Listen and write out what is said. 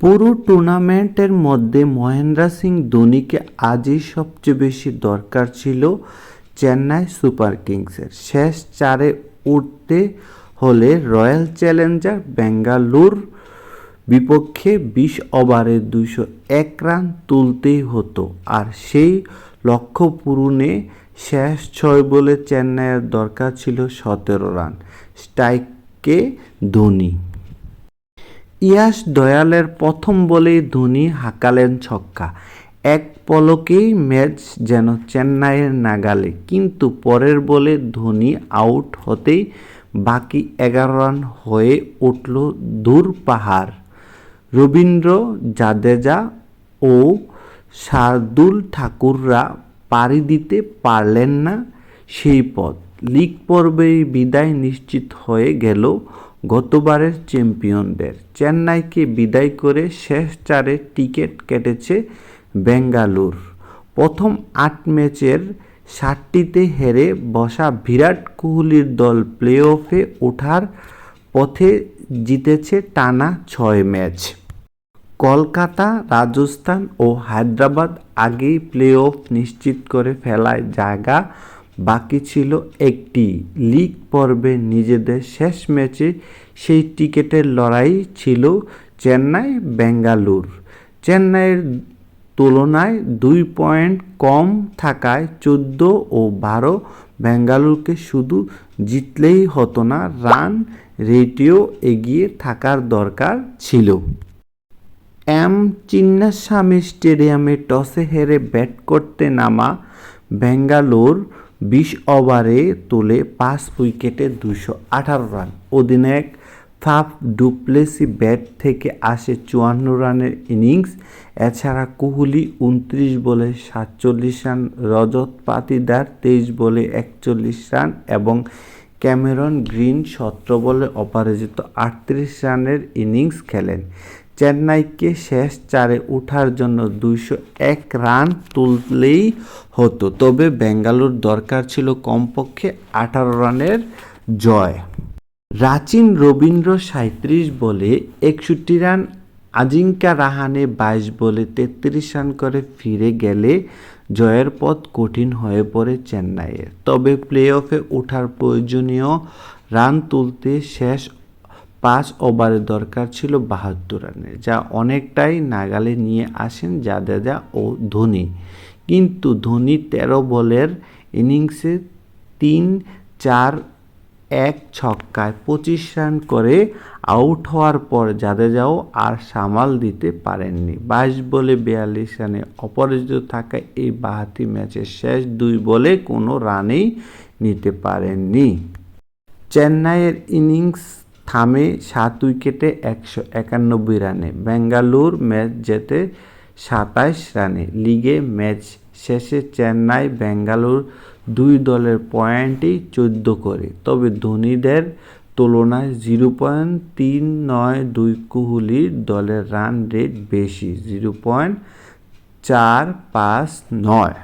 পুরো টুর্নামেন্টের মধ্যে মহেন্দ্র সিং ধোনিকে আজই সবচেয়ে বেশি দরকার ছিল চেন্নাই সুপার কিংসের। শেষ চারে উঠতে হলে রয়্যাল চ্যালেঞ্জার বেঙ্গালুর বিপক্ষে বিশ ওভারে দুইশো এক রান তুলতেই হতো আর সেই লক্ষ্য পূরণে শেষ ছয় বলে চেন্নাইয়ের দরকার ছিল সতেরো রান। স্ট্রাইকে ধোনি ইয়াস দয়ালের প্রথম বলেই ধোনি হাঁকালেন ছক্কা। এক পলকেই ম্যাচ যেন চেন্নাইয়ের নাগালে, কিন্তু পরের বলে ধোনি আউট হতেই বাকি এগারো রান হয়ে উঠল দূর পাহাড়। রবীন্দ্র জাদেজা ও শার্দুল ঠাকুররা পাড়ি দিতে পারলেন না সেই পথ। লিগ পর্বেই বিদায় নিশ্চিত হয়ে গেল গতবারের চ্যাম্পিয়নদের। চেন্নাইকে বিদায় করে শেষ চারে টিকিট কেটেছে বেঙ্গালুর। প্রথম আট ম্যাচের সাতটিতে হেরে বসা বিরাট কোহলির দল প্লে অফে ওঠার পথে জিতেছে টানা ছয় ম্যাচ। কলকাতা, রাজস্থান ও হায়দ্রাবাদ আগেই প্লে অফ নিশ্চিত করে ফেলায় জায়গা বাকি ছিল একটি। লিগ পর্বে নিজেদের শেষ ম্যাচে সেই টিকিটের লড়াই ছিল চেন্নাই, বেঙ্গালুর। চেন্নাইয়ের তুলনায় দুই পয়েন্ট কম থাকায় চোদ্দ ও বারো বেঙ্গালুরুকে শুধু জিতলেই হতো না, রান রেটিও এগিয়ে থাকার দরকার ছিল। এম চিন্নাস্বামী স্টেডিয়ামে টসে হেরে ব্যাট করতে নামা বেঙ্গালোর বিশ ওভারে তোলে পাঁচ উইকেটে দুশো আঠারো রান। অধিনায়ক ফাফ ডুপ্লেসি ব্যাট থেকে আসে চুয়ান্ন রানের ইনিংস, এছাড়া কোহলি উনত্রিশ বলে সাতচল্লিশ রান, রজত পাতিদার তেইশ বলে একচল্লিশ রান এবং ক্যামেরন গ্রিন সতেরো বলে অপরাজিত আটত্রিশ রানের ইনিংস খেলেন। চেন্নাইকে শেষ চারে ওঠার জন্য দুইশো এক রান তুললেই হতো। তবে বেঙ্গালুর দরকার ছিল কমপক্ষে আঠারো রানের জয়। রাচিন রবীন্দ্র সাঁত্রিশ বলে একষট্টি রান, আজিঙ্কা রাহানে বাইশ বলে তেত্রিশ রান করে ফিরে গেলে জয়ের পথ কঠিন হয়ে পড়ে চেন্নাইয়ের। তবে প্লে অফে ওঠার প্রয়োজনীয় রান তুলতে শেষ পাঁচ ওভারে দরকার ছিল বাহাত্তর রানের যা অনেকটাই নাগালে নিয়ে আসেন জাদেজা ও ধোনি। কিন্তু ধোনি তেরো বলের ইনিংসে তিন, চার, এক ছক্কায় পঁচিশ রান করে আউট হওয়ার পর জাদেজাও আর সামাল দিতে পারেননি। বাইশ বলে বিয়াল্লিশ রানে অপরাজিত থাকা এই বাহাতি ম্যাচের শেষ দুই বলে কোনো রানেই নিতে পারেননি। চেন্নাইয়ের ইনিংস থামে সাত উইকেটে একশো একানব্বই রানে। বেঙ্গালুর ম্যাচ জেতে সাতাইশ রানে। লিগে ম্যাচ শেষে চেন্নাই বেঙ্গালুর দুই দলের পয়েন্টই চোদ্দ করে। তবে ধোনিদের তুলনায় জিরো পয়েন্ট তিন নয় দুই কোহলির দলের রান রেট বেশি। জিরো পয়েন্ট চার পাঁচ নয়।